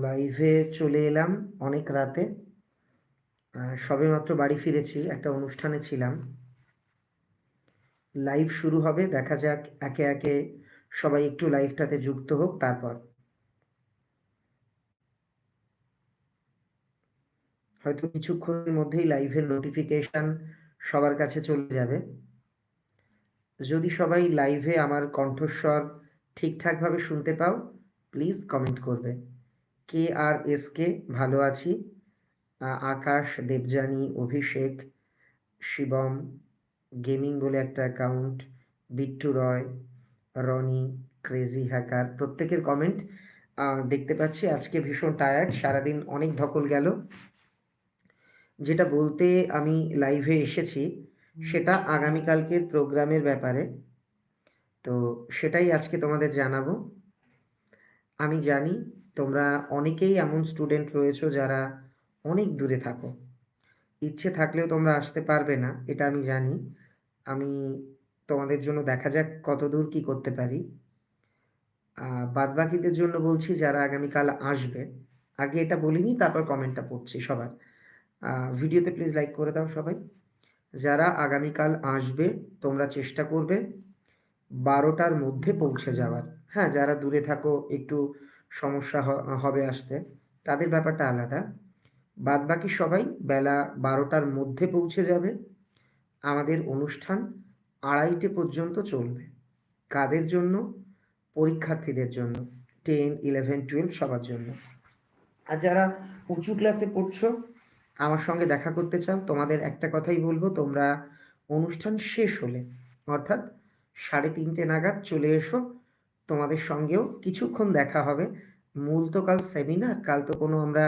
লাইভে চলে এলাম অনেক রাতে। সবেমাত্র বাড়ি ফিরেছি, একটা অনুষ্ঠানে ছিলাম। লাইভ শুরু হবে, দেখা যাক একে একে সবাই একটু লাইভটাতে যুক্ত হোক, তারপর। হয়তো কিছুক্ষণের মধ্যেই লাইভের নোটিফিকেশন সবার কাছে চলে যাবে। যদি সবাই লাইভে আমার কণ্ঠস্বর ঠিকঠাকভাবে শুনতে পাও প্লিজ কমেন্ট করবে। কে আর এস কে ভালো আছি? আকাশ, দেবযানী, অভিষেক, শিবম, গেমিং বলে একটা account Bittu Roy, Roni crazy hacker প্রত্যেকের কমেন্ট দেখতে পাচ্ছি। আজকে ভীষণ টায়ার্ড সারাদিন অনেক ধকল গেল। যেটা বলতে আমি লাইভে এসেছি, সেটা আগামীকালকের প্রোগ্রামের ব্যাপারে। তো সেটাই আজকে তোমাদের জানাব। আমি জানি তোমরা অনেকেই এমন স্টুডেন্ট রয়েছো যারা অনেক দূরে থাকো। ইচ্ছে থাকলেও তোমরা আসতে পারবে না, এটা আমি জানি। আমি তোমাদের জন্য দেখা যাক কত দূর কী করতে পারি। বাদবাকিদের জন্য বলছি যারা আগামীকাল আসবে, আগে এটা বলিনি, তারপর কমেন্টটা পড়ছি সবার। ভিডিওতে প্লিজ লাইক করে দাও সবাই। যারা আগামীকাল আসবে, তোমরা চেষ্টা করবে বারোটার মধ্যে পৌঁছে যাওয়ার। হ্যাঁ যারা দূরে থাকো, একটু সমস্যা হবে আসতে। তাদের ব্যাপারটা আলাদা। বাদ বাকি সবাই বেলা বারোটার মধ্যে পৌঁছে যাবে। আমাদের অনুষ্ঠান আড়াইটে পর্যন্ত চলবে। কাদের জন্য? পরীক্ষার্থীদের জন্য। টেন, ইলেভেন, টুয়েলভ সবার জন্য। আর যারা উঁচু ক্লাসে পড়ছো, আমার সঙ্গে দেখা করতে চাও, তোমাদের একটা কথাই বলব, তোমরা অনুষ্ঠান শেষ হলে, অর্থাৎ সাড়ে তিনটে নাগাদ চলে এসো তোমাদের সঙ্গেও কিছুক্ষণ দেখা হবে। মূল তো কাল সেমিনার কাল তো কোনো আমরা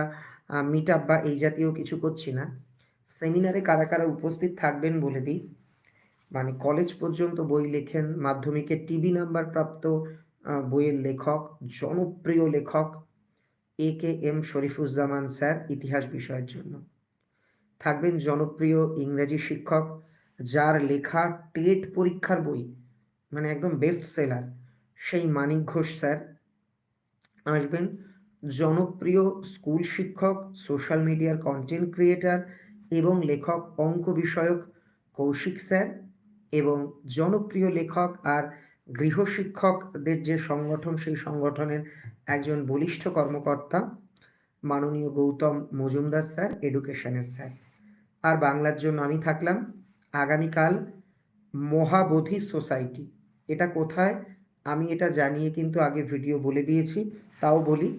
মিট আপ বা এই জাতীয় কিছু করছি না। সেমিনারে কারা কারা উপস্থিত থাকবেন বলে দিই। মানে কলেজ পর্যন্ত বই লেখেন মাধ্যমিকের টিভি নাম্বার প্রাপ্ত বইয়ের লেখক, জনপ্রিয় লেখক A K M Shorifuzzaman sir ইতিহাস বিষয়ের জন্য। থাকবেন জনপ্রিয় ইংরেজি শিক্ষক, যার লেখা টেট পরীক্ষার বই মানে একদম বেস্ট সেলার সেই মানিক ঘোষ স্যার আসবেন। জনপ্রিয় স্কুল শিক্ষক, সোশ্যাল মিডিয়ার কন্টেন্ট ক্রিয়েটার এবং লেখক, অঙ্ক বিষয়ক কৌশিক স্যার এবং জনপ্রিয় লেখক আর গৃহশিক্ষকদের যে সংগঠন, সেই সংগঠনের একজন বলিষ্ঠ কর্মকর্তা মাননীয় গৌতম মজুমদার স্যার এডুকেশনের স্যার। আর বাংলার জন্য আমি থাকলাম আগামীকাল মহাবোধি সোসাইটি এটা কোথায়? আমি এটা জানিয়ে কিন্তু আগে ভিডিও বলে দিয়েছি, তাও বলি।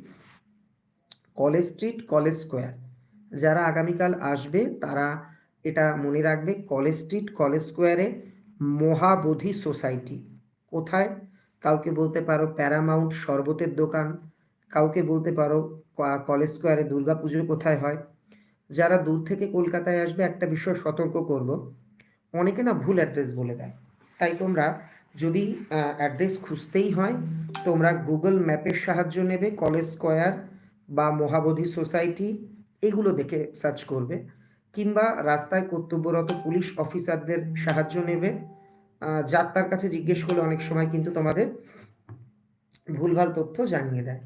College Street, College Square. যারা আগামীকাল আসবে, তারা এটা মনে রাখবে, কলেজ স্ট্রিট, কলেজ স্কোয়ারে মহাবোধি সোসাইটি। কোথায়? কাউকে বলতে পারো প্যারামাউন্ট শরবতের দোকান, কাউকে বলতে পারো কলেজ স্কোয়ারে দুর্গাপুজো কোথায় হয়? যারা দূর থেকে কলকাতায় আসবে, একটা বিষয় সতর্ক করব, অনেকে না ভুল অ্যাড্রেস বলে দেয়। তাই তোমরা যদি অ্যাড্রেস খুঁজতেই হয়, তোমরা গুগল ম্যাপের সাহায্য নেবে কলেজ স্কোয়ার বা মহাবোধি সোসাইটি এগুলো দেখে সার্চ করবে। কিংবা রাস্তায় কর্তব্যরত পুলিশ অফিসারদের সাহায্য নেবে। যার তার কাছে জিজ্ঞেস করলে অনেক সময় কিন্তু তোমাদের ভুলভাল তথ্য জানিয়ে দেয়।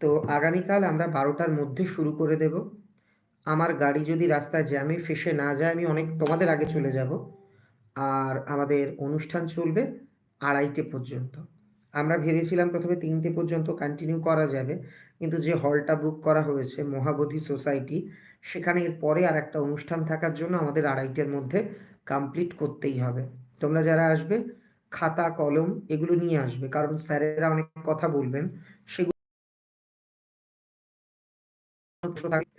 তো আগামীকাল আমরা বারোটার মধ্যে শুরু করে দেব। আমার গাড়ি যদি রাস্তায় জ্যামে ফেসে না যায়, আমি অনেক তোমাদের আগে চলে যাব। আর আমাদের অনুষ্ঠান চলবে আড়াইটে পর্যন্ত। আমরা ভেবেছিলাম প্রথমে তিনটে পর্যন্ত কন্টিনিউ করা যাবে, কিন্তু যে হলটা বুক করা হয়েছে মহাবোধি সোসাইটি সেখানে এর পরে আর একটা অনুষ্ঠান থাকার জন্য আমাদের আড়াইটের মধ্যে কমপ্লিট করতেই হবে। তোমরা যারা আসবে, খাতা, কলম, এগুলো নিয়ে আসবে, কারণ স্যারেরা অনেক কথা বলবেন, সেগুলো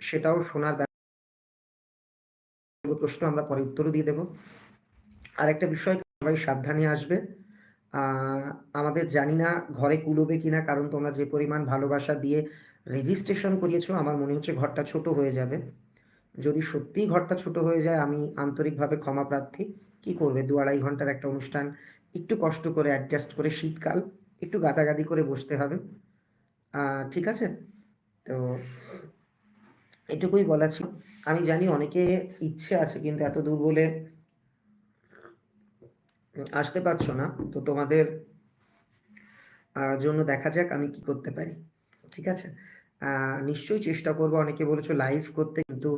সেটাও শোনার প্রশ্ন আমরা পরে উত্তরও দিয়ে দেব। আরেকটা বিষয়, সবাই সাবধানে আসবে। আমাদের জানি না ঘরে কুলোবে কিনা, কারণ তোমরা যে পরিমাণ ভালোবাসা দিয়ে রেজিস্ট্রেশন করিয়েছো, আমার মনে হচ্ছে ঘরটা ছোট হয়ে যাবে। যদি সত্যিই ঘরটা ছোট হয়ে যায়, আমি আন্তরিকভাবে ক্ষমা প্রার্থী। কি করবে? দু আড়াই ঘণ্টার একটা অনুষ্ঠান, একটু কষ্ট করে অ্যাডজাস্ট করে শীতকাল, একটু গাদাগাদি করে বসতে হবে। ঠিক আছে? তো এটুকুই বলা ছিল। আমি জানি অনেকে ইচ্ছে আছে, কিন্তু এত দূর বলে আসতে পারছ না, তো তোমাদের জন্য দেখা যাক আমি কি করতে পারি, ঠিক আছে? নিশ্চয়ই চেষ্টা করব, অনেকে বলেছ লাইভ করতে, কিন্তু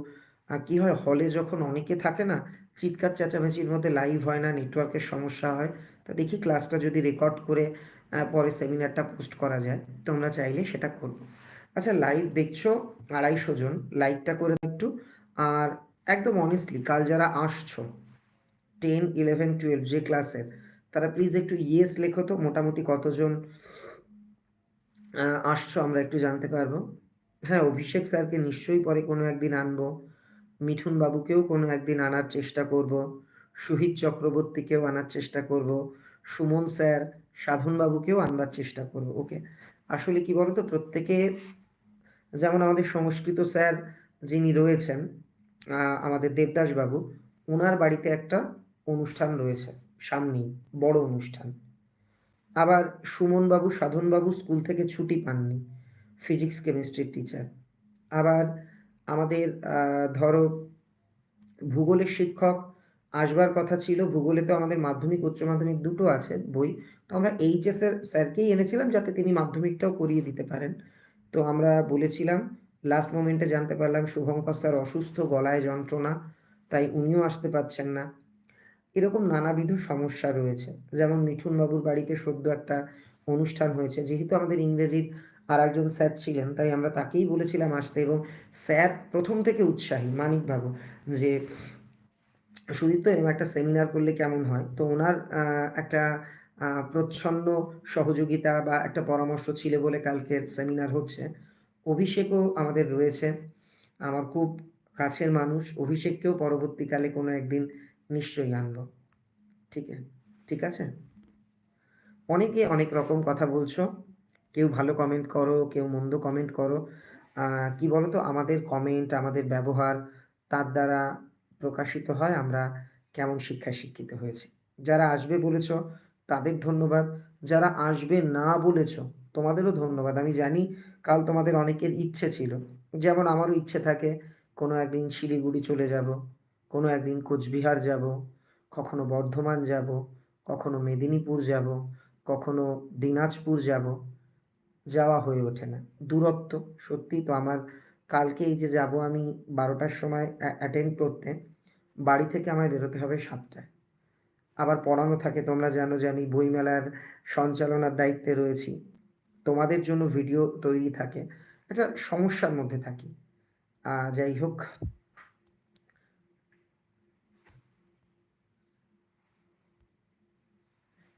কি হয় হলে যখন অনেকে থাকে না, চিৎকার চেঁচামেচির মধ্যে লাইভ হয় না নেটওয়ার্কের সমস্যা হয়, তা দেখি ক্লাসটা যদি রেকর্ড করে পরে সেমিনারটা পোস্ট করা যায়, তোমরা চাইলে সেটা করব আচ্ছা লাইভ দেখছ আড়াইশো জন লাইভটা করে একটু, আর একদম অনেস্টলি কাল যারা আসছো টেন ইলেভেন টুয়েলভ যে ক্লাসের তারা প্লিজ একটু ইয়েস লেখো তো, মোটামুটি কতজন আসছো আমরা একটু জানতে পারব। হ্যাঁ অভিষেক স্যারকে নিশ্চয়ই পরে কোনো একদিন আনব, মিঠুন বাবুকেও কোনো একদিন আনার চেষ্টা করব, সুহিত চক্রবর্তীকেও আনার চেষ্টা করব, সুমন স্যার, সাধন বাবুকেও আনবার চেষ্টা করব ওকে আসলে কি বলতো, প্রত্যেকে, যেমন আমাদের সংস্কৃত স্যার যিনি রয়েছেন আমাদের দেবদাস বাবু ওনার বাড়িতে একটা অনুষ্ঠান রয়েছে, সামনেই, বড় অনুষ্ঠান। আবার সুমনবাবু, সাধনবাবু স্কুল থেকে ছুটি পাননি ফিজিক্স কেমিস্ট্রির টিচার আবার আমাদের ধরো, ভূগোলের শিক্ষক, আসবার কথা ছিল, ভূগোলে তো আমাদের মাধ্যমিক, উচ্চ মাধ্যমিক দুটো আছে, বই। তো আমরা এইচএস এর স্যারকেই এনেছিলাম যাতে তিনি মাধ্যমিকটাও করিয়ে দিতে পারেন। তো আমরা বলেছিলাম লাস্ট মোমেন্টে জানতে পারলাম, শুভঙ্কর স্যার অসুস্থ, গলায় যন্ত্রণা, তাই উনিও আসতে পারছেন না। এরকম নানাবিধ সমস্যা রয়েছে। যেমন মিঠুন বাবুর বাড়িতে সদ্য একটা অনুষ্ঠান হয়েছে। যেহেতু আমাদের ইংরেজির আর একজন স্যার ছিলেন, তাই আমরা তাকেই বলেছিলাম আসতে এবং স্যার প্রথম থেকে উৎসাহী মানিক মানিকবাবু, যে সুদীপ্ত এরকম একটা সেমিনার করলে কেমন হয়? তো ওনার একটা প্রচ্ছন্ন সহযোগিতা বা একটা পরামর্শ ছিল বলে কালকের সেমিনার হচ্ছে। অভিষেকও আমাদের রয়েছে। আমার খুব কাছের মানুষ। অভিষেককেও পরবর্তীকালে কোনো একদিন নিশ্চয়ই আনব। ঠিক ঠিক আছে? অনেকে অনেক রকম কথা বলছো। কেউ ভালো কমেন্ট করো, কেউ মন্দ কমেন্ট করো। কি বলতো? আমাদের কমেন্ট আমাদের ব্যবহার, তার দ্বারা প্রকাশিত হয়। আমরা কেমন শিক্ষায় শিক্ষিত হয়েছি। যারা আসবে বলেছ, তাদের ধন্যবাদ। যারা আসবে না বলেছ, তোমাদেরও ধন্যবাদ। আমি জানি, কাল তোমাদের অনেকের ইচ্ছে ছিল। যেমন আমারও ইচ্ছে থাকে, কোনো একদিন শিলিগুড়ি চলে যাব। কোনো একদিন কোচবিহার যাব, কখনো বর্ধমান যাব, কখনো মেদিনীপুর যাব, কখনো দিনাজপুর যাব, যাওয়া হয়ে ওঠে না। দূরত্ব, সত্যি তো আমার কালকে এই যে যাব আমি বারোটার সময় অ্যাটেন্ড করতে, বাড়ি থেকে আমায় বেরোতে হবে সাতটায়। আবার পড়ানো থাকে, তোমরা জানো যে আমি বইমেলার সঞ্চালনার দায়িত্বে রয়েছি। তোমাদের জন্য ভিডিও তৈরি থাকে। একটা সমস্যার মধ্যে থাকি। যাই হোক।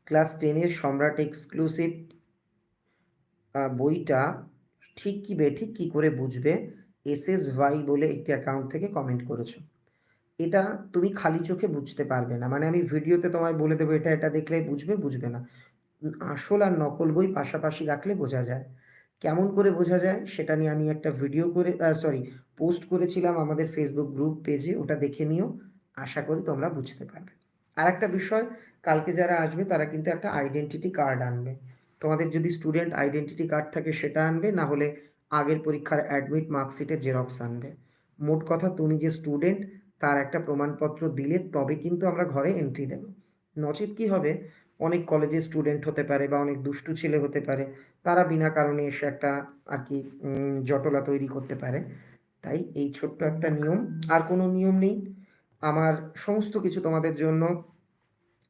ক্লাস টেনের সম্রাট এক্সক্লুসিভ বইটা ঠিক কি বেঠিক কী করে বুঝবে? এস এস ভাই বলে একটি অ্যাকাউন্ট থেকে কমেন্ট করেছ। এটা তুমি খালি চোখে বুঝতে পারবে না। মানে আমি ভিডিওতে তোমায় বলে দেবো, এটা এটা দেখলে বুঝবে বুঝবে না। আসল আর নকল বই পাশাপাশি রাখলে বোঝা যায়। কেমন করে বোঝা যায় সেটা নিয়ে আমি একটা ভিডিও করে সরি পোস্ট করেছিলাম আমাদের ফেসবুক গ্রুপ পেজে ওটা দেখে নিও। আশা করি তোমরা বুঝতে পারবে। আর একটা বিষয়, কালকে যারা আসবে তারা কিন্তু একটা আইডেন্টিটি কার্ড আনবে। তোমাদের যদি স্টুডেন্ট আইডেন্টিটি কার্ড থাকে সেটা আনবে, না হলে আগের পরীক্ষার অ্যাডমিট মার্কশিটের জেরক্স আনবে। মোট কথা তুমি যে স্টুডেন্ট তার একটা প্রমাণপত্র দিলে তবে কিন্তু আমরা ঘরে এন্ট্রি দেব। নচেত কি হবে, অনেক কলেজের স্টুডেন্ট হতে পারে বা অনেক দুষ্টু ছেলে হতে পারে, তারা বিনা কারণে এসে একটা আর কি জটলা তৈরি করতে পারে। তাই এই ছোট্ট একটা নিয়ম, আর কোনো নিয়ম নেই। আমার সমস্ত কিছু তোমাদের জন্য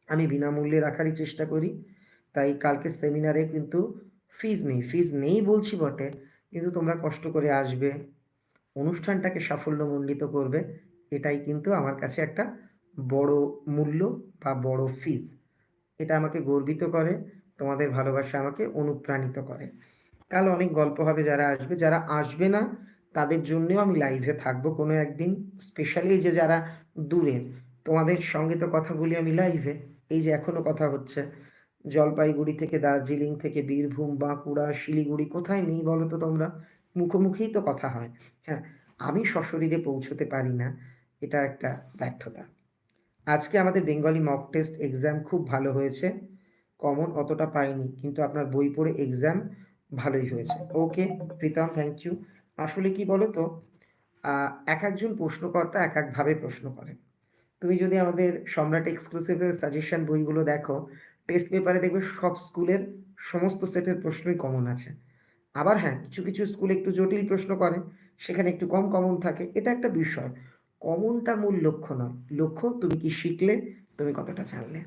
আমি বিনামূল্যে রাখারই চেষ্টা করি। তাই কালকে সেমিনারে কিন্তু ফিজ নেই। ফিজ নেই বলছি বটে, কিন্তু তোমরা কষ্ট করে আসবে। অনুষ্ঠানটাকে সাফল্যমণ্ডিত করবে। এটাই কিন্তু আমার কাছে একটা বড় মূল্য বা বড় ফিজ এটা আমাকে গর্বিত করে, তোমাদের ভালোবাসা আমাকে অনুপ্রাণিত করে। কাল অনেক গল্প হবে যারা আসবে। যারা আসবে না, তাদের জন্যও আমি লাইভে থাকব কোনো একদিন স্পেশালি যে যারা দূরের। তোমাদের সঙ্গে তো কথা বলি আমি লাইভে এই যে এখনও কথা হচ্ছে, জলপাইগুড়ি থেকে দার্জিলিং থেকে বীরভূম, বাঁকুড়া, শিলিগুড়ি কোথায় নেই বলো তো তোমরা? মুখোমুখিই তো কথা হয়। হ্যাঁ আমি সশরীরে পৌঁছতে পারি না, এটা একটা ব্যর্থতা। আজকে আমাদের বেঙ্গলি মক টেস্ট এক্সাম খুব ভালো হয়েছে কমন অতটা পাইনি, কিন্তু আপনার বই পড়ে এক্সাম ভালোই হয়েছে। ওকে প্রীতম থ্যাংক ইউ আসলে কি বলো তো এক একজন প্রশ্নকর্তা এক একভাবে প্রশ্ন করে। তুমি যদি আমাদের সম্রাট এক্সক্লুসিভের সাজেশন বইগুলো দেখো টেস্ট পেপারে দেখবে সব স্কুলের সমস্ত সেটের প্রশ্নই কমন আছে। আবার হ্যাঁ কিছু কিছু স্কুলে একটু জটিল প্রশ্ন করে, সেখানে একটু কম কমন থাকে। এটা একটা বিষয়। কমনটা মূল লক্ষ্য নয়। লক্ষ্য তুমি কি শিখলে, তুমি কতটা জানলে।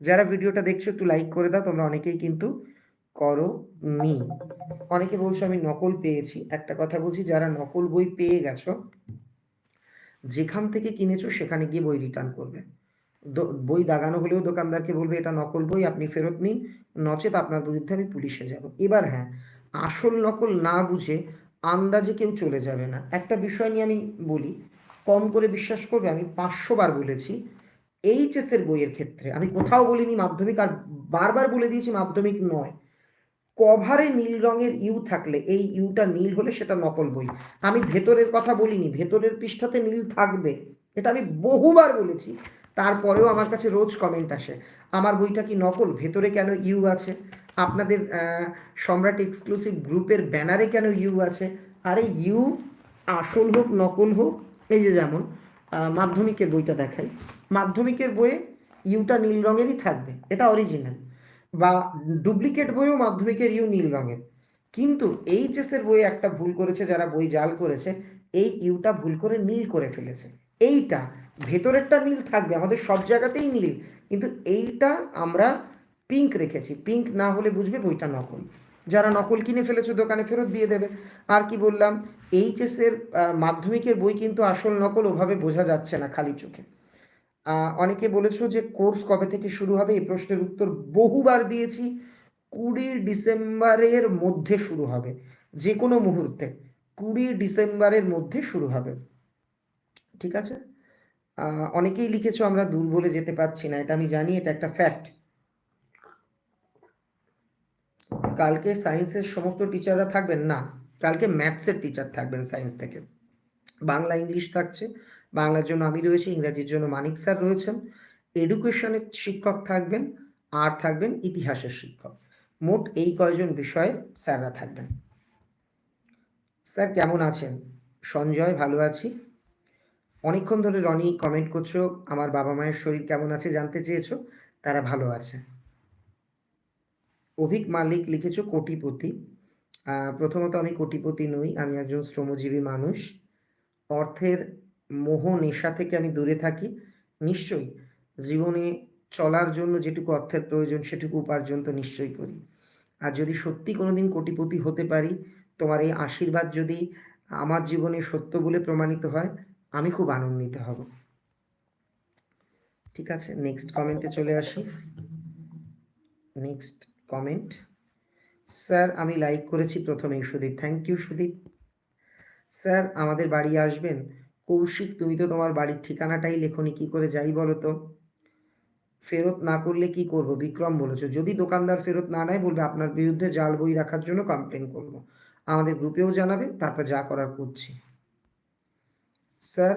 যারা ভিডিওটা দেখছ একটু লাইক করে দাও, তোমরা অনেকেই কিন্তু করো নি। অনেকে বলছো আমি নকল পেয়েছি। একটা কথা বলছি, যারা নকল বই পেয়ে গেছো যেখান থেকে কিনেছো, সেখানে গিয়ে বই রিটার্ন করবে। বই দাগানো হলেও দোকানদারকে বলবে, এটা নকল বই, আপনি ফেরত নিন। নচেত আপনার বিরুদ্ধে আমি পুলিশে যাব। এবার হ্যাঁ আসল নকল না বুঝে আন্দাজে কেউ চলে যাবে না। একটা বিষয় নিয়ে আমি বলি, কম করে বিশ্বাস করবে, আমি পাঁচশো বার বলেছি এইচএস এর বইয়ের ক্ষেত্রে, আমি কোথাও বলিনি মাধ্যমিক, আর বারবার বলে দিয়েছি মাধ্যমিক নয়। কভারে নীল রঙের ইউ থাকলে, এই ইউটা নীল হলে সেটা নকল বই। আমি ভেতরের কথা বলিনি, ভেতরের পৃষ্ঠাতে নীল থাকবে, এটা আমি বহুবার বলেছি। তারপরেও আমার কাছে রোজ কমেন্ট আসে, আমার বইটা কি নকল? ভেতরে কেন ইউ আছে? আপনাদের সম্রাট এক্সক্লুসিভ গ্রুপের ব্যানারে কেন ইউ আছে? আরে, ইউ আসল হোক, নকল হোক, এই যে যেমন মাধ্যমিকের বইটা দেখাই। মাধ্যমিকের বইয়ে ইউটা নীল রঙেরই থাকবে, এটা অরিজিনাল বা ডুপ্লিকেট বইও মাধ্যমিকের ইউ নীল রঙের। কিন্তু এইচএস এর বইয়ে একটা ভুল করেছে, যারা বই জাল করেছে, এই ইউটা ভুল করে নীল করে ফেলেছে। এইটা, ভেতরেরটা নীল থাকবে, আমাদের সব জায়গাতেই নীল, কিন্তু এইটা আমরা পিঙ্ক রেখেছি। পিঙ্ক না হলে বুঝবে বইটা নকল। যারা নকল কিনে ফেলেছো, দোকানে ফেরত দিয়ে দেবে। আর কি বললাম এইচএস এর মাধ্যমিকের বই কিন্তু আসল নকল, ওভাবে বোঝা যাচ্ছে না খালি চোখে। অনেকে বলেছ যে কোর্স কবে থেকে শুরু হবে? এই প্রশ্নের উত্তর বহুবার দিয়েছি। কুড়ি ডিসেম্বরের মধ্যে শুরু হবে। যে কোনো মুহূর্তে কুড়ি ডিসেম্বরের মধ্যে শুরু হবে। ঠিক আছে? অনেকেই লিখেছো আমরা দূর বলে যেতে পারছি না, এটা আমি জানি, এটা একটা ফ্যাক্ট। কালকে সায়েন্সের সমস্ত টিচাররা থাকবেন? না, কালকে ম্যাথসের টিচার থাকবেন সায়েন্স থেকে। বাংলা, ইংলিশ থাকছে। বাংলার জন্য আমি রয়েছি, ইংরাজির জন্য মানিক স্যার রয়েছেন। এডুকেশনের শিক্ষক থাকবেন, আর থাকবেন ইতিহাসের শিক্ষক। মোট এই কয়জন বিষয়ে স্যাররা থাকবেন? স্যার, কেমন আছেন? সঞ্জয়, ভালো আছি। অনেকক্ষণ ধরে রনি কমেন্ট করছ, আমার বাবা মায়ের শরীর কেমন আছে জানতে চেয়েছো? তারা ভালো আছে। অভিক মালিক লিখেছো কোটিপতি। প্রথমত আমি কোটিপতি নই, আমি একজন শ্রমজীবী মানুষ। অর্থের মোহ, নেশা থেকে আমি দূরে থাকি। নিশ্চয়ই জীবনে চলার জন্য যেটুকু অর্থের প্রয়োজন, সেটুকু উপার্জন তো নিশ্চয়ই করি। আর যদি সত্যি কোনোদিন কোটিপতি হতে পারি, তোমার এই আশীর্বাদ যদি আমার জীবনে সত্য বলে প্রমাণিত হয়, আমি খুব আনন্দিত হব। ঠিক আছে নেক্সট কমেন্টে চলে আসি। নেক্সট কমেন্ট স্যার আমি লাইক করেছি প্রথমেই Sudip. Thank you Sudip. Sir আমাদের বাড়ি আসবেন। কৌশিক, তুমি তো তোমার বাড়ির ঠিকানাটাই লেখনি, কি করে যাই বলো তো ফেরত না করলে কি করব? বিক্রম বলেছ। যদি দোকানদার ফেরত না নেয়, বলবে আপনার বিরুদ্ধে জাল বই রাখার জন্য কমপ্লেন করব। আমাদের গ্রুপেও জানাবে, তারপর যা করার করছি। স্যার,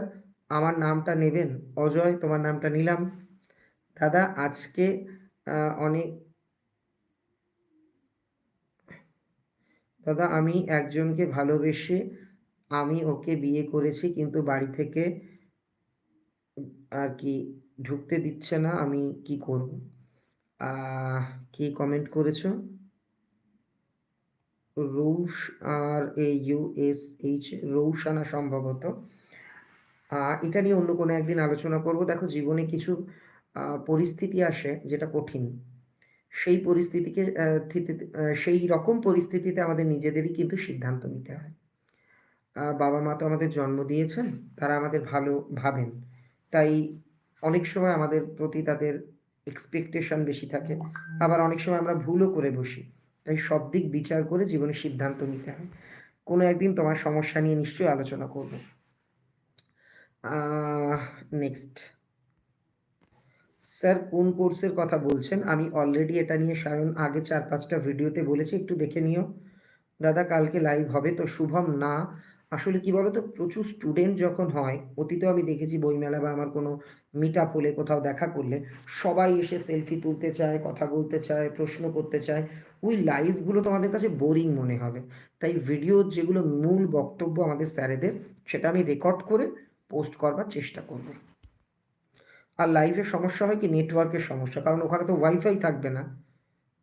আমার নামটা নেবেন? অজয়, তোমার নামটা নিলাম। দাদা, আজকে অনেক দাদা, আমি একজনকে ভালোবেসে আমি ওকে বিয়ে করেছি, কিন্তু বাড়ি থেকে আর কি ঢুকতে দিচ্ছে না, আমি কি করব? কি কমেন্ট করেছ? রৌশ, আর A U S H, Roushana সম্ভবত। এটা নিয়ে অন্য কোনো একদিন আলোচনা করব। দেখো, জীবনে কিছু পরিস্থিতি আসে যেটা কঠিন। সেই পরিস্থিতিকে সেই রকম পরিস্থিতিতে আমাদের নিজেদেরই কিন্তু সিদ্ধান্ত নিতে হয়। বাবা মা তো আমাদের জন্ম দিয়েছেন, তারা আমাদের ভালো ভাবেন। তাই অনেক সময় আমাদের প্রতি তাদের এক্সপেকটেশন বেশি থাকে, আবার অনেক সময় আমরা ভুলও করে বসি। তাই সব দিক বিচার করে জীবনে সিদ্ধান্ত নিতে হয়। কোনো একদিন তোমার সমস্যা নিয়ে নিশ্চয়ই আলোচনা করব। নেক্সট স্যার, কোন কোর্সের কথা বলছেন? আমি অলরেডি এটা নিয়ে সায়ন আগে চার পাঁচটা ভিডিওতে বলেছি, একটু দেখে নিও। দাদা, কালকে লাইভ হবে, তো শুভম না আসলে কি বলতো? প্রচুর স্টুডেন্ট যখন হয়, অতীতেও আমি দেখেছি বইমেলা বা আমার কোনো মিট আপ হলে কোথাও দেখা করলে, সবাই এসে সেলফি তুলতে চায়, কথা বলতে চায়, প্রশ্ন করতে চায়। ওই লাইভগুলো তোমাদের কাছে বোরিং মনে হবে। তাই ভিডিও যেগুলো মূল বক্তব্য আমাদের স্যারেদের, সেটা আমি রেকর্ড করে পোস্ট করবার চেষ্টা করব। আর লাইভের সমস্যা হয় কি? নেটওয়ার্কের সমস্যা। কারণ ওখানে তো ওয়াইফাই থাকবে না।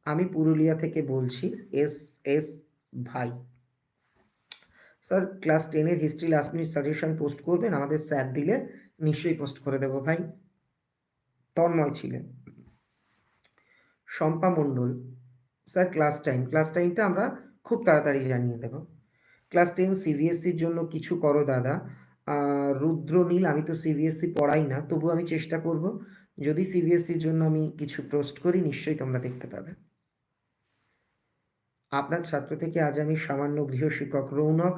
আমি পুরুলিয়া থেকে বলছি এস এস ভাই। স্যার ক্লাস টেনের history last minute suggestion post করবেন, আমাদের স্যার দিলে নিশ্চয়ই পোস্ট করে দেবো ভাই। তন্ময় ছিলেন। Shampa Mondal sir class time class টাইমটা আমরা খুব তাড়াতাড়ি জানিয়ে দেব। ক্লাস টেন সিবিএসসির জন্য কিছু করো দাদা। রুদ্র নীল, আমি তো সিবিএসসি পড়াই না, তবু আমি চেষ্টা করব। যদি সিবিএসসির জন্য আমি কিছু পোস্ট করি, নিশ্চয়ই তোমরা দেখতে পাবে। আপনার ছাত্র থেকে আজ আমি সামান্য গৃহশিক্ষক রৌনক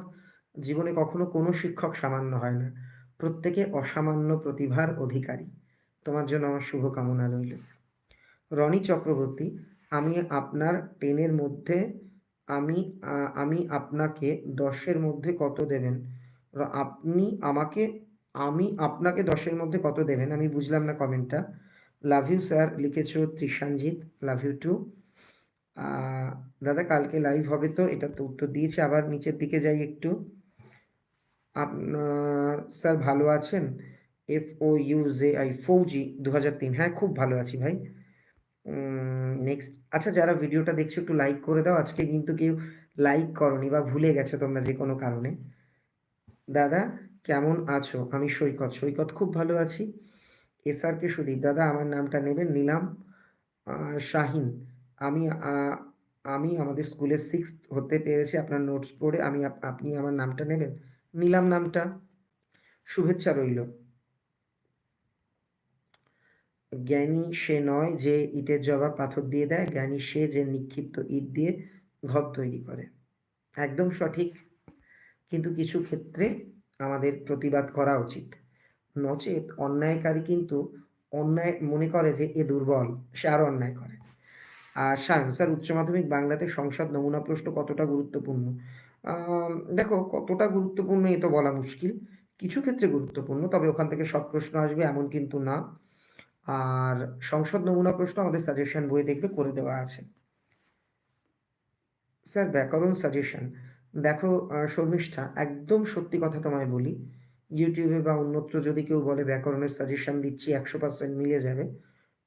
জীবনে কখনো কোনো শিক্ষক সামান্য হয় না। প্রত্যেকে অসামান্য প্রতিভার অধিকারী। তোমার জন্য আমার শুভকামনা রইল। রনি চক্রবর্তী, আমি আপনার টেনের মধ্যে, আমি আমি আপনাকে দশের মধ্যে কত দেবেন? আপনি আমাকে, আমি আপনাকে দশের মধ্যে কত দেবেন? আমি বুঝলাম না কমেন্টটা। লাভ ইউ স্যার, লিখেছ ত্রিশানজিৎ লাভ ইউ টু। দাদা কালকে লাইভ হবে তো, এটা তো উত্তর দিয়েছে, আবার নিচের দিকে যাই একটু। আপনার স্যার ভালো আছেন? F O U J I Fauji দু হাজার তিন। হ্যাঁ খুব ভালো আছি ভাই। নেক্সট আচ্ছা যারা ভিডিওটা দেখছ, একটু লাইক করে দাও। আজকে কিন্তু কেউ লাইক করনি বা ভুলে গেছো তোমরা যে কোনো কারণে। দাদা, কেমন আছো? আমি সৈকত। সৈকত খুব ভালো আছি। S R K Sudip. দাদা, আমার নামটা নেবেন নিলাম। শাহিন, আমি আমি আমাদের স্কুলে সিক্স হতে পেরেছি। আপনার নোটস পড়ে আমি আপনি আমার নামটা নেবেন? নিলাম নামটা। শুভেচ্ছা রইল। জ্ঞানী সে নয় যে ইটের জবাব পাথর দিয়ে দেয়, জ্ঞানী সে যে নিক্ষিপ্ত ইট দিয়ে ঘর তৈরি করে। একদম সঠিক। কিন্তু কিছু ক্ষেত্রে আমাদের প্রতিবাদ করা উচিত। নচেত অন্যায়কারী কিন্তু অন্যায় মনে করে যে এ দুর্বল, সে আরও অন্যায় করে। আর স্যার, উচ্চ মাধ্যমিক বাংলাতে সংসদ নমুনা প্রশ্ন কতটা গুরুত্বপূর্ণ? দেখো কতটা গুরুত্বপূর্ণ এ তো বলা মুশকিল। কিছু ক্ষেত্রে গুরুত্বপূর্ণ, তবে ওখান থেকে সব প্রশ্ন আসবে এমন কিন্তু না। আর সংসদ নমুনা প্রশ্ন আমাদের সাজেশন বইয়ে দেখবে করে দেওয়া আছে। স্যার ব্যাকরণ সাজেশন দেখো শর্মিষ্ঠা, একদম সত্যি কথা তোমায় বলি, ইউটিউবে বা অন্যত্র যদি কেউ বলে ব্যাকরণের সাজেশন দিচ্ছি একশো পার্সেন্ট মিলে যাবে,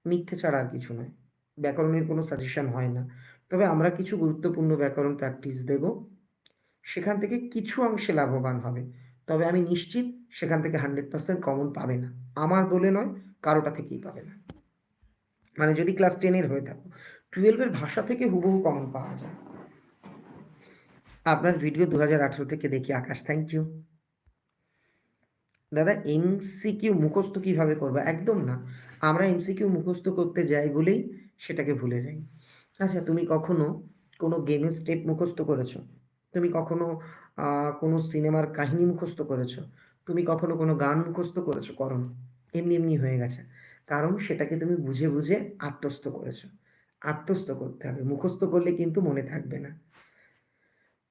মিথ্যে ছাড়া আর কিছু নয়। ব্যাকরণের কোনো সাজেশন হয় না। তবে আমরা কিছু গুরুত্বপূর্ণ ব্যাকরণ প্র্যাকটিস দেব। সেখান থেকে কিছু অংশে লাভবান হবে। তবে আমি নিশ্চিত সেখান থেকে হান্ড্রেড পার্সেন্ট কমন পাবে না। আমার বলে নয়, কারোটা থেকেই পাবে না। মানে যদি ক্লাস টেনের হয়ে থাকো টুয়েলভের ভাষা থেকে হুবহু কমন পাওয়া যায়। আপনার ভিডিও দু হাজার আঠারো থেকে দেখি আকাশ থ্যাংক ইউ দাদা এমসিকিউ মুখস্থ কীভাবে করব? একদম না। আমরা এমসিকিউ মুখস্থ করতে যাই বলেই সেটাকে ভুলে যাই। আচ্ছা তুমি কখনো কোনো গেমের স্টেপ মুখস্থ করেছ? তুমি কখনো কোনো সিনেমার কাহিনী মুখস্থ করেছ? তুমি কখনো কোনো গান মুখস্থ করেছ? করো এমনি এমনি হয়ে গেছে। কারণ সেটাকে তুমি বুঝে বুঝে আত্মস্থ করেছ। আত্মস্থ করতে হবে। মুখস্থ করলে কিন্তু মনে থাকবে না।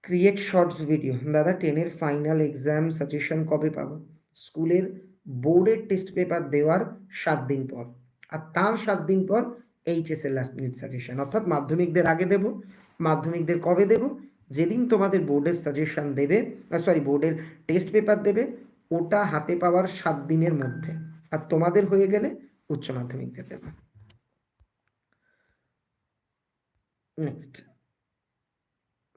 ক্রিয়েট শর্টস ভিডিও দাদা টেনের ফাইনাল এক্সাম সাজেশন কবে পাবো? স্কুলের বোর্ডের টেস্ট পেপার দেওয়ার সাত দিন পর। আর তার সাত দিন পর এইচএস এর লাস্ট মিনিট সাজেশন অর্থাৎ মাধ্যমিকদের আগে দেব। মাধ্যমিকদের কবে দেব? যেদিন তোমাদের বোর্ডের সাজেশন দেবে সরি বোর্ডের টেস্ট পেপার দেবে, ওটা হাতে পাওয়ার সাত দিনের মধ্যে। আর তোমাদের হয়ে গেলে উচ্চ মাধ্যমিকদের দেবে। নেক্সট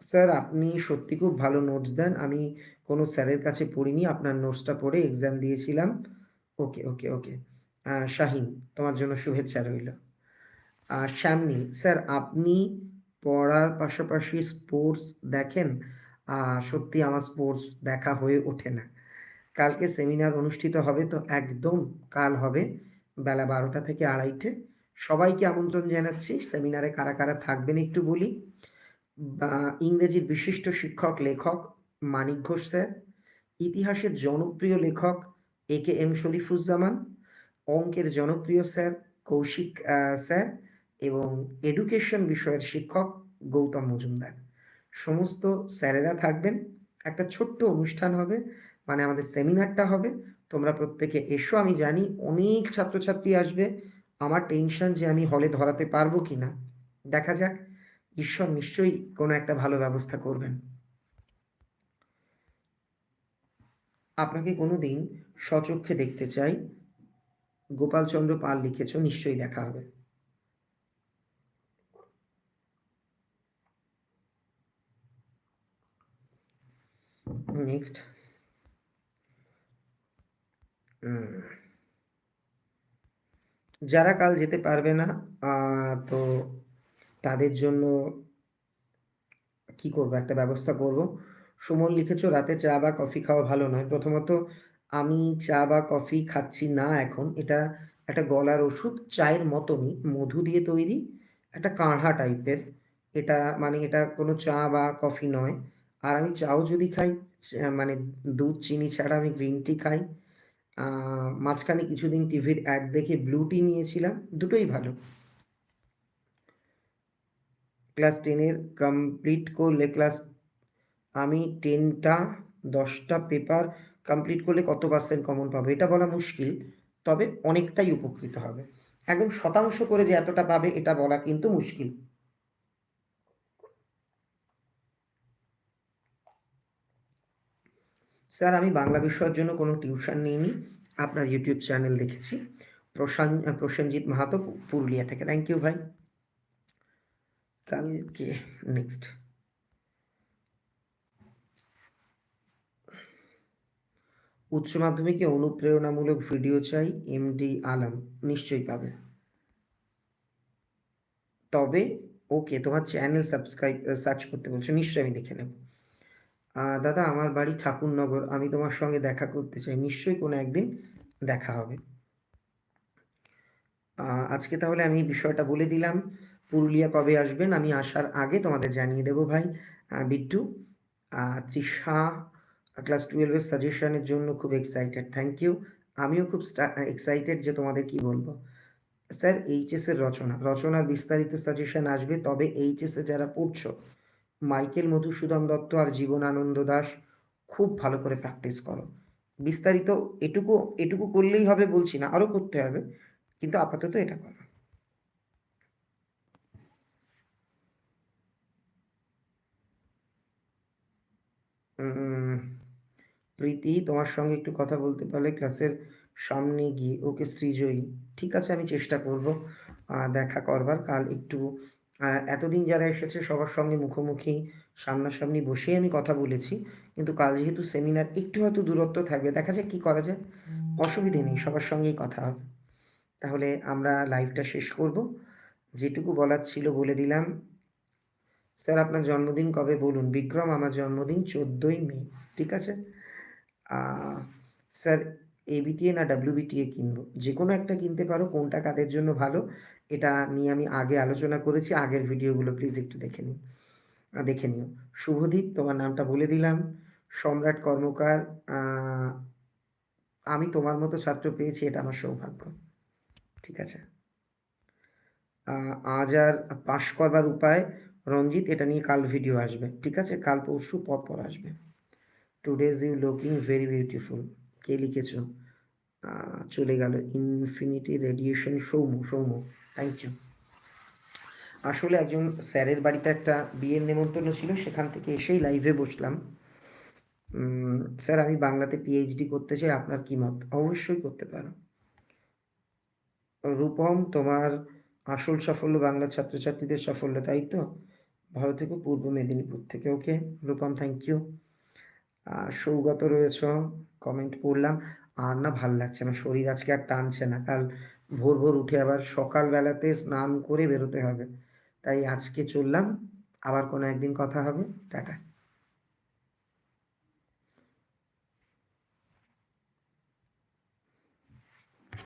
স্যার আপনি সত্যি খুব ভালো নোটস দেন। আমি কোনো স্যারের কাছে পড়িনি, আপনার নোটসটা পড়ে এক্সাম দিয়েছিলাম। ওকে ওকে ওকে শাহিন, তোমার জন্য শুভেচ্ছা রইল। শ্যামনি স্যার আপনি পড়ার পাশাপাশি স্পোর্টস দেখেন সত্যি আমার স্পোর্টস দেখা হয়ে ওঠে না। কালকে সেমিনার অনুষ্ঠিত হবে তো একদম কাল হবে, বেলা বারোটা থেকে আড়াইটে। সবাইকে আমন্ত্রণ জানাচ্ছি সেমিনারে কারা কারা থাকবেন একটু বলি। ইংরেজির বিশিষ্ট শিক্ষক, লেখক মানিক ঘোষ স্যার, ইতিহাসের জনপ্রিয় লেখক এ কে এম শরীফুজ্জামান, অঙ্কের জনপ্রিয় স্যার কৌশিক স্যার এবং এডুকেশন বিষয়ের শিক্ষক গৌতম মজুমদার। সমস্ত স্যারেরা থাকবেন, একটা ছোট্ট অনুষ্ঠান হবে মানে আমাদের সেমিনারটা হবে। তোমরা প্রত্যেকে এসো, আমি জানি অনেক ছাত্রছাত্রী আসবে। আমার টেনশন যে আমি হলে ধরাতে পারব কি না দেখা যাক, ঈশ্বর নিশ্চয়ই কোনো একটা ভালো ব্যবস্থা করবেন। আপনাকে কোনো দিন সচক্ষে দেখতে চাই। গোপালচন্দ্র পাল লিখেছ, নিশ্চয়ই দেখা হবে। নেক্সট যারা কাল যেতে পারবে না তো তাদের জন্য কি করব? একটা ব্যবস্থা করব। সুমন লিখেছো, রাতে চা বা কফি খাওয়া ভালো নয়। প্রথমত, আমি চা বা কফি খাচ্ছি না এখন। এটা একটা গলার ওষুধ, চায়ের মতনই। মধু দিয়ে তৈরি, একটা কাঢ়া টাইপের এটা মানে এটা কোনো চা বা কফি নয়। আর আমি চাও যদি খাই মানে দুধ, চিনি ছাড়া আমি গ্রিন টি খাই। মাঝখানে কিছুদিন টিভির অ্যাড দেখে ব্লু টি নিয়েছিলাম, দুটোই ভালো। ক্লাস টেনের কমপ্লিট করলে ক্লাস আমি টেনটা দশটা পেপার কমপ্লিট করলে কত পার্সেন্ট কমন পাবে? এটা বলা মুশকিল, তবে অনেকটাই উপকৃত হবে। একদম শতাংশ করে যে এতটা পাবে, এটা বলা কিন্তু মুশকিল। স্যার, আমি বাংলা বিষয়ের জন্য কোনো টিউশন নিইনি। আপনার ইউটিউব চ্যানেল দেখেছি। প্রশান প্রসেনজিৎ মাহাতো পুরুলিয়া থেকে। থ্যাংক ইউ ভাই। কালকে নেক্সট উচ্চ মাধ্যমিকে অনুপ্রেরণামূলক ভিডিও চাই এমডি আলম নিশ্চয়ই পাবে। তবে ওকে, তোমার চ্যানেল সাবস্ক্রাইব সার্চ করতে বলছো, নিশ্চয়ই আমি দেখে নেব। দাদা, আমার বাড়ি ঠাকুরনগর। আমি তোমার সঙ্গে দেখা করতে চাই। নিশ্চয়ই কোনো একদিন দেখা হবে। আজকে তাহলে আমি বিষয়টা বলে দিলাম। পুরুলিয়া কবে আসবেন আমি আসার আগে তোমাদের জানিয়ে দেবো ভাই। বিট্টু তৃষা, ক্লাস টুয়েলভের সাজেশনের জন্য খুব এক্সাইটেড থ্যাংক ইউ আমিও খুব এক্সাইটেড যে তোমাদের কি বলব। স্যার, এইচএসের রচনা। রচনার বিস্তারিত সাজেশন আসবে। তবে এইচএসে যারা পড়ছো মাইকেল মধুসূদন দত্ত আর জীবনানন্দ দাস খুব ভালো করে প্র্যাকটিস করো। বিস্তারিত এটুকু এটুকু করলেই হবে বলছি না আরও করতে হবে, কিন্তু আপাতত এটা করো। প্রীতি তোমার সঙ্গে একটু কথা বলতে পারলে ক্লাসের সামনে গিয়ে, ওকে সৃজয়ী ঠিক আছে আমি চেষ্টা করব দেখা করবার, কাল একটু এতদিন যারা এসেছে সবার সঙ্গে মুখোমুখি, সামনাসামনি বসে আমি কথা বলেছি। কিন্তু কাল যেহেতু সেমিনার একটু হয়তো দূরত্ব থাকবে। দেখা যাক কী করা যায়। অসুবিধে নেই, সবার সঙ্গেই কথা হবে। তাহলে আমরা লাইভটা শেষ করব। যেটুকু বলার ছিল বলে দিলাম। স্যার, আপনার জন্মদিন কবে বলুন? বিক্রম, আমার জন্মদিন চোদ্দোই মে, ঠিক আছে? স্যার এবিটিএ না ডাব্লিউবিটিএ কিনবো? যে কোনো একটা কিনতে পারো। কোনটা কাদের জন্য ভালো? এটা নিয়ে আমি আগে আলোচনা করেছি, আগের ভিডিওগুলো প্লিজ একটু দেখে নিন। দেখে নিও। শুভদীপ, তোমার নামটা বলে দিলাম। সম্রাট কর্মকার আমি তোমার মতো ছাত্র পেয়েছি, এটা আমার সৌভাগ্য। ঠিক আছে? আজ আর পাশ করবার উপায়, রঞ্জিত, এটা নিয়ে কাল ভিডিও আসবে। ঠিক আছে? কাল পরশু পর পর আসবে। Today's you looking very beautiful কে লিখেছো? চলে গেল infinity radiation Soum Soum thank you আসলে একজন স্যারের বাড়িতে একটা বিয়ের নেমন্তন্ন ছিল, সেখান থেকে এসেই লাইভে বসলাম। স্যার, আমি বাংলাতে পিএইচডি করতে চাই, আপনার কি মত? অবশ্যই করতে পারো। রূপম, তোমার আসল সাফল্য বাংলা ছাত্রছাত্রীদের সাফল্য, তাই তো? ভালো থেকে, পূর্ব মেদিনীপুর থেকে okay Rupam thank you Sougata রয়েছ কমেন্ট পড়লাম। আর না, ভালো লাগছে না, শরীর আজকে আর টানছে না, কাল ভোর ভোর উঠে আবার সকালবেলাতে স্নান করে বেরোতে হবে। তাই আজকে চললাম, আবার কোনো একদিন কথা হবে। টাটা।